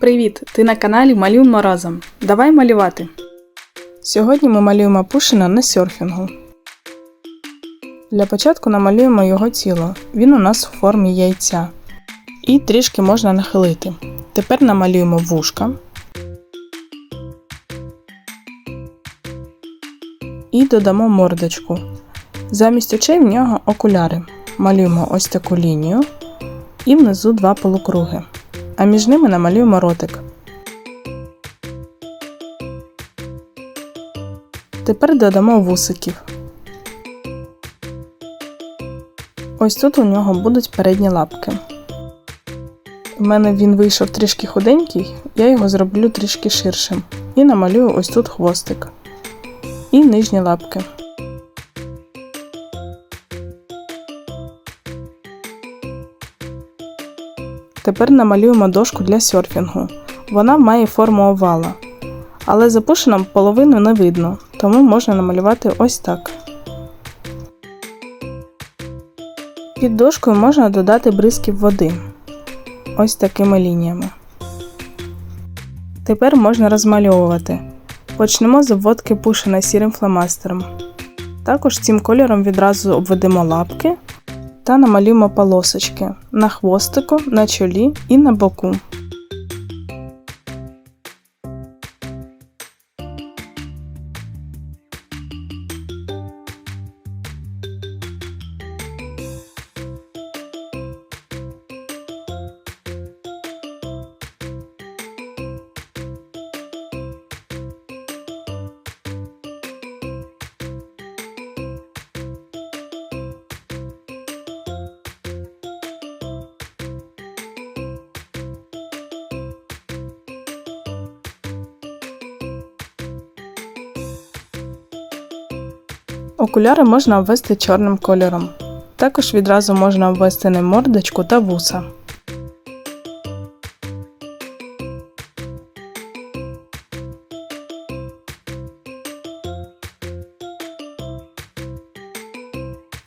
Привіт! Ти на каналі Малюємо разом. Давай малювати. Сьогодні ми малюємо Пушина на серфінгу. Для початку намалюємо його тіло. Він у нас у формі яйця. І трішки можна нахилити. Тепер намалюємо вушка. І додамо мордочку. Замість очей в нього окуляри. Малюємо ось таку лінію і внизу два полукруги. А між ними намалюємо ротик. Тепер додамо вусиків. Ось тут у нього будуть передні лапки. У мене він вийшов трішки худенький, я його зроблю трішки ширшим. І намалюю ось тут хвостик. І нижні лапки. Тепер намалюємо дошку для серфінгу. Вона має форму овала. Але за пушином половину не видно, тому можна намалювати ось так. Під дошкою можна додати бризків води. Ось такими лініями. Тепер можна розмальовувати. Почнемо з обводки пушина сірим фломастером. Також цим кольором відразу обведемо лапки та намалюємо полосочки на хвостику, на чолі і на боку. Окуляри можна обвести чорним кольором. Також відразу можна обвести ним мордочку та вуса.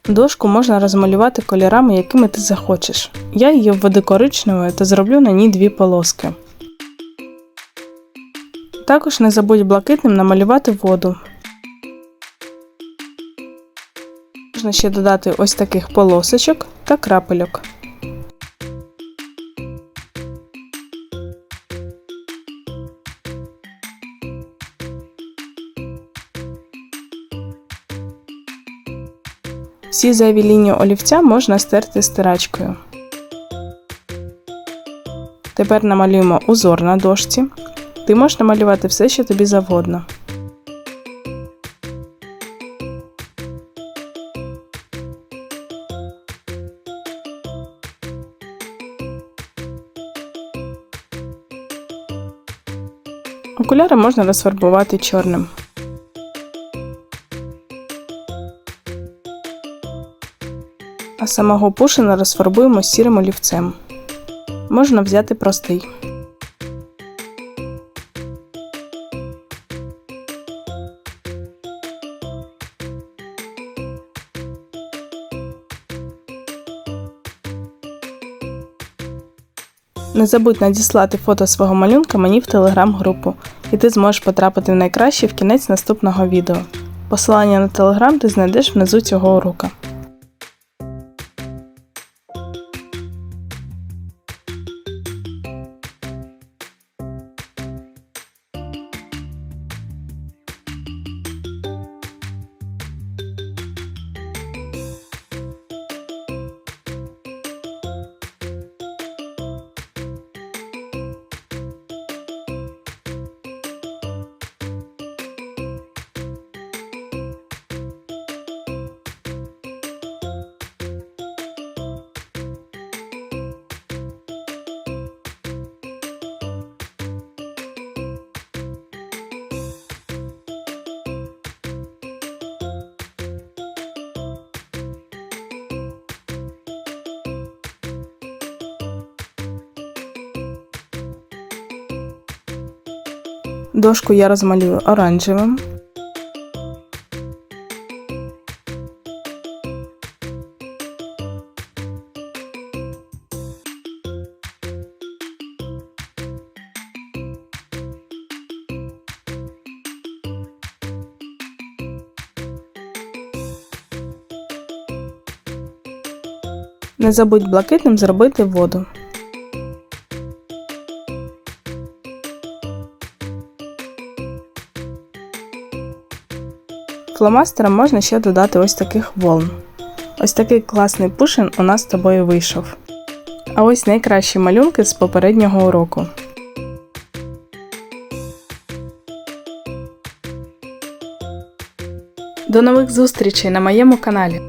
Дошку можна розмалювати кольорами, якими ти захочеш. Я її введу коричневою та зроблю на ній дві полоски. Також не забудь блакитним намалювати воду. Можна ще додати ось таких полосочок та крапельок. Всі зайві лінії олівця можна стерти стирачкою. Тепер намалюємо узор на дошці. Ти можеш намалювати все, що тобі завгодно. Окуляри можна розфарбувати чорним. А самого пушина розфарбуємо сірим олівцем. Можна взяти простий. Не забудь надіслати фото свого малюнка мені в телеграм-групу, і ти зможеш потрапити в найкраще в кінець наступного відео. Посилання на телеграм ти знайдеш внизу цього урока. Дошку я розмалюю оранжевим. Не забудь блакитним зробити воду. Фломастером можна ще додати ось таких волн. Ось такий класний пушин у нас з тобою вийшов. А ось найкращі малюнки з попереднього уроку. До нових зустрічей на моєму каналі.